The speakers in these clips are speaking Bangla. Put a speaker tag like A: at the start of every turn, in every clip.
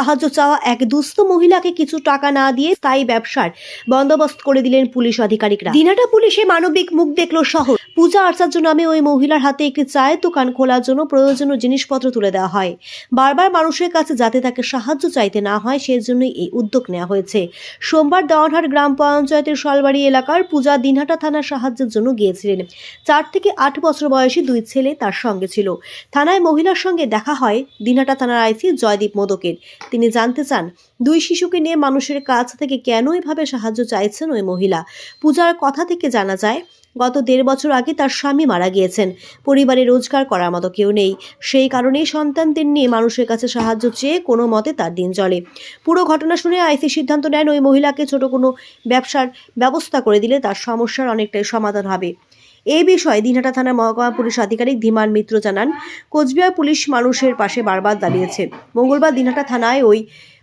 A: সাহায্য চাওয়া এক দুস্থ মহিলাকে কিছু টাকা না দিয়ে স্থায়ী ব্যবসার বন্দোবস্ত করে দিলেন পুলিশ আধিকারিকরা। দিনাটা পুলিশে মানবিক মুখ দেখল শহর পূজা আচার্য নামে ওই মহিলার হাতে একটি চায়ের দোকান খোলার জন্য প্রয়োজনীয় জিনিসপত্র তুলে দেওয়া হয়। বারবার মানুষের কাছে যাতে তাকে সাহায্য চাইতে না হয়, সেজন্যই এই উদ্যোগ নেওয়া হয়েছে। সোমবার দেওয়ানহাট গ্রাম পঞ্চায়েতের শালবাড়ি এলাকার পূজা দিনহাটা থানার সাহায্যের জন্য গিয়েছিলেন। চার থেকে আট বছর বয়সী দুই ছেলে তার সঙ্গে ছিল। থানায় মহিলার সঙ্গে দেখা হয় দিনহাটা থানার আইসি জয়দীপ মোদকের। তিনি জানতে চান, দুই শিশুকে নিয়ে মানুষের কাছ থেকে কেন এভাবে সাহায্য চাইছেন ওই মহিলা। পূজার কথা থেকে জানা যায়, গত দেড় বছর আগে তার স্বামী মারা গিয়েছেন। পরিবারে রোজগার করার মতো কেউ নেই। সেই কারণেই সন্তানদের নিয়ে মানুষের কাছে সাহায্য চেয়ে কোনো মতে তার দিন চলে। পুরো ঘটনা শুনে আইসি সিদ্ধান্ত নেন ওই মহিলাকে ছোট কোনো ব্যবসার ব্যবস্থা করে দিলে তার সমস্যার অনেকটাই সমাধান হবে। এই বিষয়ে দিনহাটা থানার মহকুমা পুলিশ আধিকারিক ধীমান মিত্র জানান, কোচবিহার পুলিশ মানুষের পাশে বারবার দাঁড়িয়েছে। মঙ্গলবার দিনহাটা থানায় ওই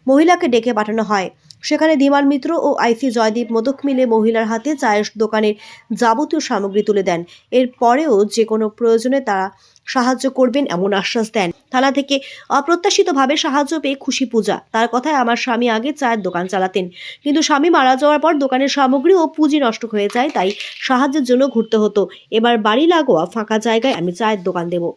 A: মহিলাকে ডেকে পাঠানো হয়। সেখানে ধীমান মিত্র ও আইসি জয়দীপ মোদক মিলে মহিলার হাতে চায়ের দোকানের যাবতীয় সামগ্রী তুলে দেন। এর পরেও যে কোনো প্রয়োজনে তারা সাহায্য করবেন এমন আশ্বাস দেন। থানা থেকে অপ্রত্যাশিতভাবে সাহায্য পেয়ে খুশি পূজা। তার কথায় আমার স্বামী আগে চায়ের দোকান চালাতেন। কিন্তু স্বামী মারা যাওয়ার পর দোকানের সামগ্রী ও পুঁজি নষ্ট হয়ে যায় তাই সাহায্যের জন্য ঘুরতে হতো। এবার বাড়ি লাগোয়া ফাঁকা জায়গায় আমি চায়ের দোকান দেবো।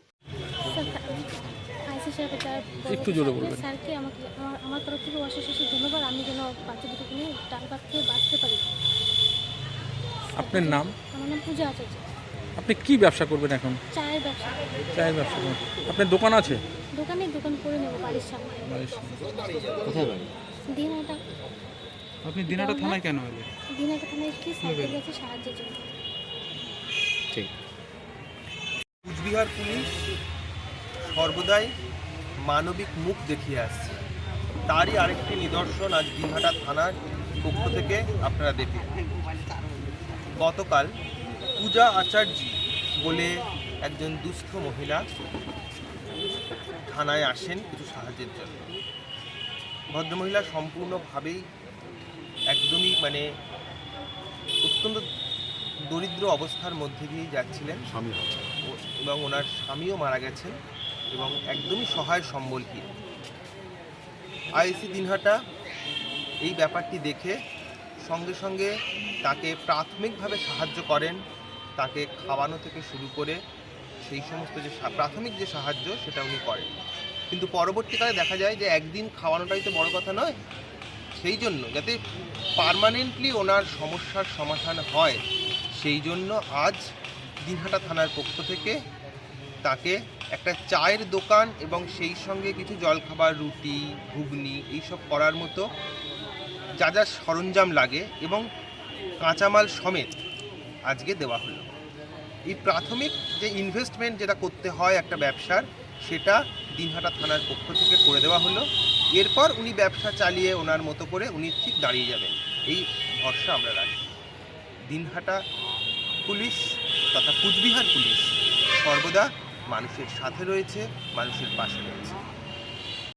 B: একটু জোরে বলবেন।
C: স্যারকে আমাকে আমার আমার তরফ থেকে অশেষ অশেষ ধন্যবাদ। আমি যেন বাচ্চা দুটোকে নিয়ে ডাল ভাত খেয়ে বাঁচতে পারি।
B: আপনার নাম?
C: আমার নাম পূজা আচার্য।
B: আপনি কি ব্যবসা করবেন এখন?
C: চায়ের ব্যবসা।
B: চায়ের ব্যবসা করবেন। আপনার দোকান আছে?
C: দোকানে দোকান করে নেব বাড়ির সামনে।
D: কোথায় বাড়ি?
C: দিন
B: আপনি দিনাটা থানায় কেন এলেন?
C: থানায় সাহায্যের জন্য।
D: ঠিক।
E: কুচবিহার পুলিশ সর্বদাই মানবিক মুখ দেখিয়ে আসছে। তারই আরেকটি নিদর্শন আজ দিনহাটা থানার পক্ষ থেকে আপনারা দেখলেন। গতকাল পূজা আচার্য বলে একজন দুস্থ মহিলা থানায় আসেন কিছু সাহায্যের জন্য। ভদ্রমহিলা সম্পূর্ণভাবেই একদমই মানে অত্যন্ত দরিদ্র অবস্থার মধ্যে দিয়েই যাচ্ছিলেন।
D: স্বামী
E: ও- এবং ওনার স্বামীও মারা গেছেন এবং একদমই সহায় সম্বলহীন আইসি দিনহাটা এই ব্যাপারটি দেখে সঙ্গে সঙ্গে তাকে প্রাথমিকভাবে সাহায্য করেন তাকে খাওয়ানো থেকে শুরু করে সেই সমস্ত যে প্রাথমিক যে সাহায্য, সেটা উনি করেন। কিন্তু পরবর্তীকালে দেখা যায় যে একদিন খাওয়ানোটাই তো বড় কথা নয়। সেই জন্য যাতে পার্মানেন্টলি ওনার সমস্যার সমাধান হয়, সেই জন্য আজ দিনহাটা থানার পক্ষ থেকে তাকে একটা চায়ের দোকান এবং সেই সঙ্গে কিছু জলখাবার, রুটি, ঘুগনি এইসব করার মতো যা যা সরঞ্জাম লাগে এবং কাঁচামাল সমেত আজকে দেওয়া হলো। এই প্রাথমিক যে ইনভেস্টমেন্ট যেটা করতে হয় একটা ব্যবসার, সেটা দিনহাটা থানার পক্ষ থেকে করে দেওয়া হলো। এরপর উনি ব্যবসা চালিয়ে ওনার মতো করে উনি ঠিক দাঁড়িয়ে যাবেন। এই ভরসা আমরা রাখি। দিনহাটা পুলিশ তথা কুচবিহার পুলিশ সর্বদা মানুষের সাথে রয়েছে, মানুষের পাশে রয়েছে।